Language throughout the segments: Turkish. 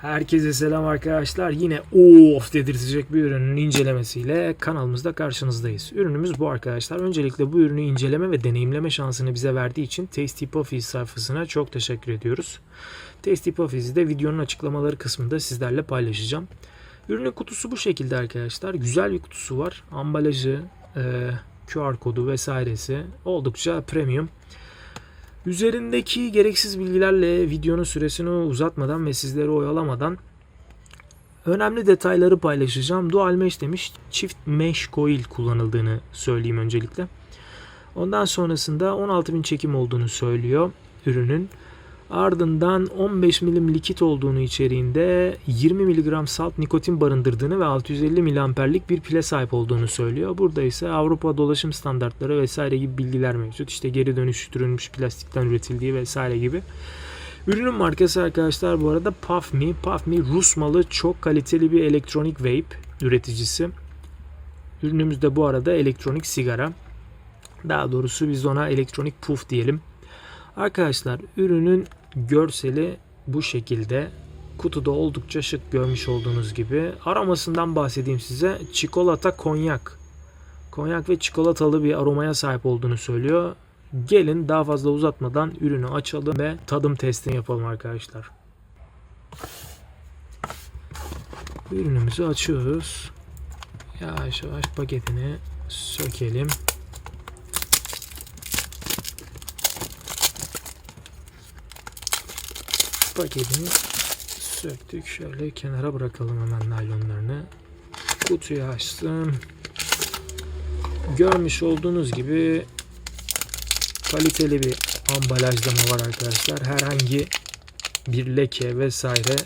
Herkese selam arkadaşlar. Yine of dedirtecek bir ürünün incelemesiyle kanalımızda karşınızdayız. Ürünümüz bu arkadaşlar. Öncelikle bu ürünü inceleme ve deneyimleme şansını bize verdiği için Tasty Puffies sayfasına çok teşekkür ediyoruz. Tasty Puffies'i de videonun açıklamaları kısmında sizlerle paylaşacağım. Ürünün kutusu bu şekilde arkadaşlar. Güzel bir kutusu var. Ambalajı, e, QR kodu vesairesi oldukça premium. Üzerindeki gereksiz bilgilerle videonun süresini uzatmadan ve sizleri oyalamadan önemli detayları paylaşacağım. Dual mesh demiş. Çift mesh coil kullanıldığını söyleyeyim öncelikle. Ondan sonrasında 16.000 çekim olduğunu söylüyor ürünün. Ardından 15 milim likit olduğunu içeriğinde 20 mg salt nikotin barındırdığını ve 650 miliamperlik bir pile sahip olduğunu söylüyor. Burada ise Avrupa dolaşım standartları vesaire gibi bilgiler mevcut. İşte geri dönüştürülmüş plastikten üretildiği vesaire gibi. Ürünün markası arkadaşlar bu arada Puffme. Puffme Rus malı çok kaliteli bir elektronik vape üreticisi. Ürünümüz de bu arada elektronik sigara. Daha doğrusu biz ona elektronik puff diyelim. Arkadaşlar ürünün görseli bu şekilde. Kutuda oldukça şık görmüş olduğunuz gibi. Aromasından bahsedeyim size. Çikolata konyak. Konyak ve çikolatalı bir aromaya sahip olduğunu söylüyor. Gelin daha fazla uzatmadan ürünü açalım ve tadım testini yapalım arkadaşlar. Ürünümüzü açıyoruz. Yavaş yavaş paketini sökelim. Paketini söktük. Şöyle kenara bırakalım hemen naylonlarını. Kutuyu açtım. Görmüş olduğunuz gibi kaliteli bir ambalajlama var arkadaşlar. Herhangi bir leke vesaire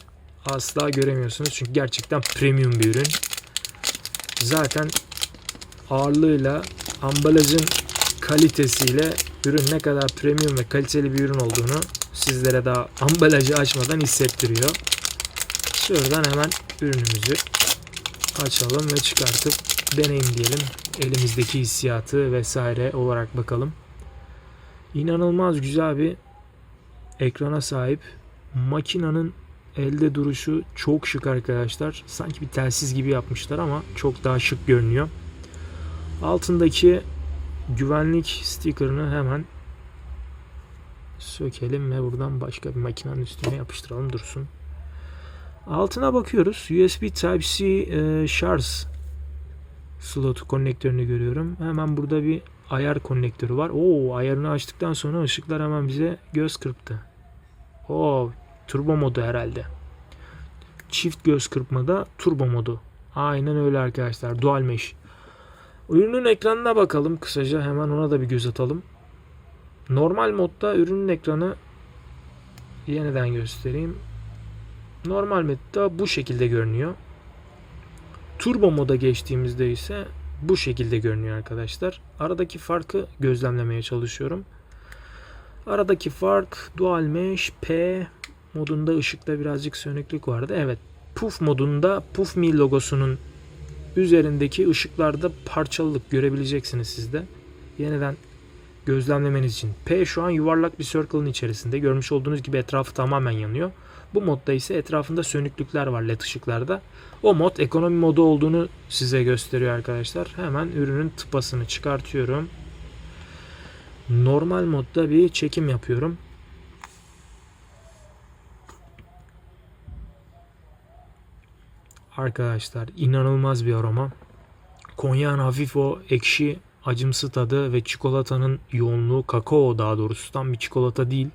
asla göremiyorsunuz. Çünkü gerçekten premium bir ürün. Zaten ağırlığıyla ambalajın kalitesiyle ürün ne kadar premium ve kaliteli bir ürün olduğunu sizlere daha ambalajı açmadan hissettiriyor. Şuradan hemen ürünümüzü açalım ve çıkartıp deneyimleyelim. Elimizdeki hissiyatı vesaire olarak bakalım. İnanılmaz güzel bir ekrana sahip. Makinanın elde duruşu çok şık arkadaşlar. Sanki bir telsiz gibi yapmışlar ama çok daha şık görünüyor. Altındaki güvenlik sticker'ını hemen sökelim ve buradan başka bir makinenin üstüne yapıştıralım dursun. Altına bakıyoruz. USB Type-C e, şarj slotu konnektörünü görüyorum. Hemen burada bir ayar konnektörü var. Oo ayarını açtıktan sonra ışıklar hemen bize göz kırptı. Oo turbo modu herhalde. Çift göz kırpmada turbo modu. Aynen öyle arkadaşlar. Dual mesh. Ürünün ekranına bakalım kısaca hemen ona da bir göz atalım. Normal modda ürünün ekranı yeniden göstereyim. Normal modda bu şekilde görünüyor. Turbo moda geçtiğimizde ise bu şekilde görünüyor arkadaşlar. Aradaki farkı gözlemlemeye çalışıyorum. Aradaki fark Dual Mesh P modunda ışıkta birazcık sönüklük vardı. Evet Puff modunda Puff Me logosunun üzerindeki ışıklarda parçalılık görebileceksiniz siz de. Yeniden gözlemlemeniz için. P şu an yuvarlak bir circle'ın içerisinde. Görmüş olduğunuz gibi etrafı tamamen yanıyor. Bu modda ise etrafında sönüklükler var led ışıklarda. O mod ekonomi modu olduğunu size gösteriyor arkadaşlar. Hemen ürünün tıpasını çıkartıyorum. Normal modda bir çekim yapıyorum. Arkadaşlar inanılmaz bir aroma. Konyağın hafif o ekşi acımsı tadı ve çikolatanın yoğunluğu kakao daha doğrusu tam bir çikolata değil.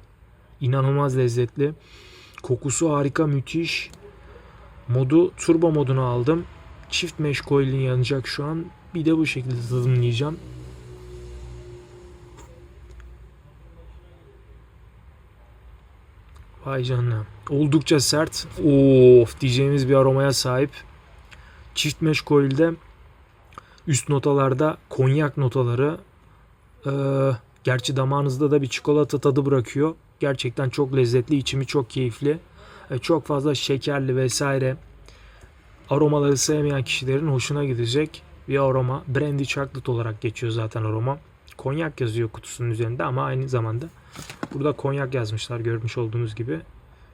İnanılmaz lezzetli. Kokusu harika müthiş. Modu turbo modunu aldım. Çift mesh coil'in yanacak şu an. Bir de bu şekilde tadımlayacağım. Vay canına. Oldukça sert. Of diyeceğimiz bir aromaya sahip. Çift mesh coil'de üst notalarda konyak notaları. Ee, gerçi damağınızda da bir çikolata tadı bırakıyor. Gerçekten çok lezzetli, içimi çok keyifli. Ee, çok fazla şekerli vesaire aromaları sevmeyen kişilerin hoşuna gidecek bir aroma. Brandy chocolate olarak geçiyor zaten aroma. Konyak yazıyor kutusunun üzerinde ama aynı zamanda burada konyak yazmışlar görmüş olduğunuz gibi.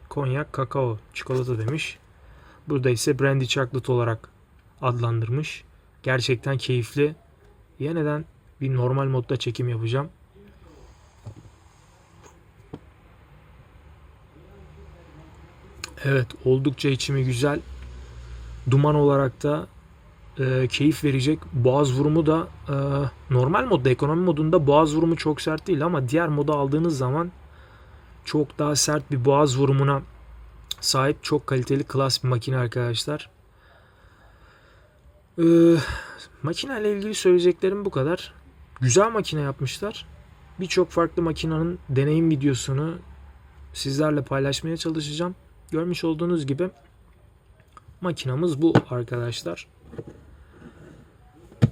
Konyak, kakao, çikolata demiş. Burada ise brandy chocolate olarak adlandırmış. Gerçekten keyifli. Yeniden bir normal modda çekim yapacağım. Evet oldukça içimi güzel. Duman olarak da e, keyif verecek. Boğaz vurumu da e, normal modda ekonomi modunda boğaz vurumu çok sert değil ama diğer moda aldığınız zaman çok daha sert bir boğaz vurumuna sahip çok kaliteli klas bir makine arkadaşlar. Ee, makine ile ilgili söyleyeceklerim bu kadar. Güzel makine yapmışlar. Birçok farklı makinenin deneyim videosunu sizlerle paylaşmaya çalışacağım. Görmüş olduğunuz gibi makinamız bu arkadaşlar.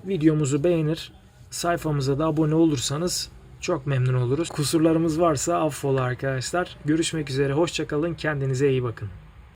Videomuzu beğenir, sayfamıza da abone olursanız çok memnun oluruz. Kusurlarımız varsa affola arkadaşlar. Görüşmek üzere, hoşçakalın, kendinize iyi bakın.